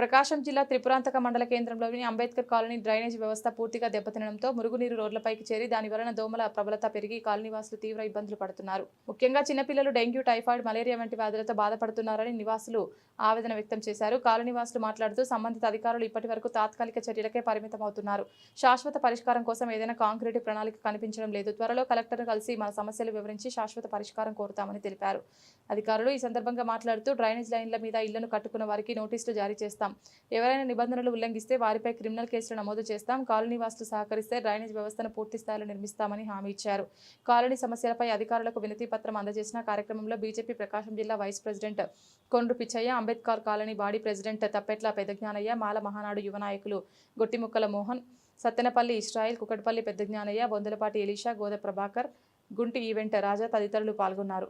ప్రకాశం జిల్లా త్రిపురాంతక మండల కేంద్రంలోని అంబేద్కర్ కాలనీ డ్రైనేజ్ వ్యవస్థ పూర్తిగా దెబ్బతినడంతో మురుగునీరు రోడ్లపైకి చేరి దాని వలన దోమల ప్రబలత పెరిగి కాలనీవాసులు తీవ్ర ఇబ్బందులు పడుతున్నారు. ముఖ్యంగా చిన్నపిల్లలు డెంగ్యూ టైఫాయిడ్ మలేరియా వంటి వ్యాధులతో బాధపడుతున్నారని నివాసులు ఆవేదన వ్యక్తం చేశారు. కాలనీవాసులు మాట్లాడుతూ సంబంధిత అధికారులు ఇప్పటి వరకు తాత్కాలిక చర్యలకే పరిమితమవుతున్నారు. శాశ్వత పరిష్కారం కోసం ఏదైనా కాంక్రీట్ ప్రణాళిక కనిపించడం లేదు. త్వరలో కలెక్టర్ను కలిసి మన సమస్యలు వివరించి శాశ్వత పరిష్కారం కోరుతామని తెలిపారు. అధికారులు ఈ సందర్భంగా మాట్లాడుతూ డ్రైనేజ్ లైన్ల మీద ఇళ్ళను కట్టుకున్న వారికి నోటీసులు జారీ చేస్తాం. ఎవరైనా నిబంధనలు ఉల్లంఘిస్తే వారిపై క్రిమినల్ కేసులు నమోదు చేస్తాం. కాలనీ వాసులు సహకరిస్తే డ్రైనేజ్ వ్యవస్థను పూర్తి స్థాయిలో నిర్మిస్తామని హామీ ఇచ్చారు. కాలనీ సమస్యలపై అధికారులకు వినతి పత్రం అందజేసిన కార్యక్రమంలో బీజేపీ ప్రకాశం జిల్లా vice president Kondru Pichaiah Ambedkar colony body president Thappetla Peddagnanaiah Mala Mahanadu యువ నాయకులు గొట్టిముక్కల మోహన్ సత్తెనపల్లి ఇస్రాయిల్ కుకట్పల్లి పెద్దజ్ఞానయ్య బొందలపాటి ఎలీషా గోద ప్రభాకర్ గుంటి ఈవెంట్ రాజా తదితరులు పాల్గొన్నారు.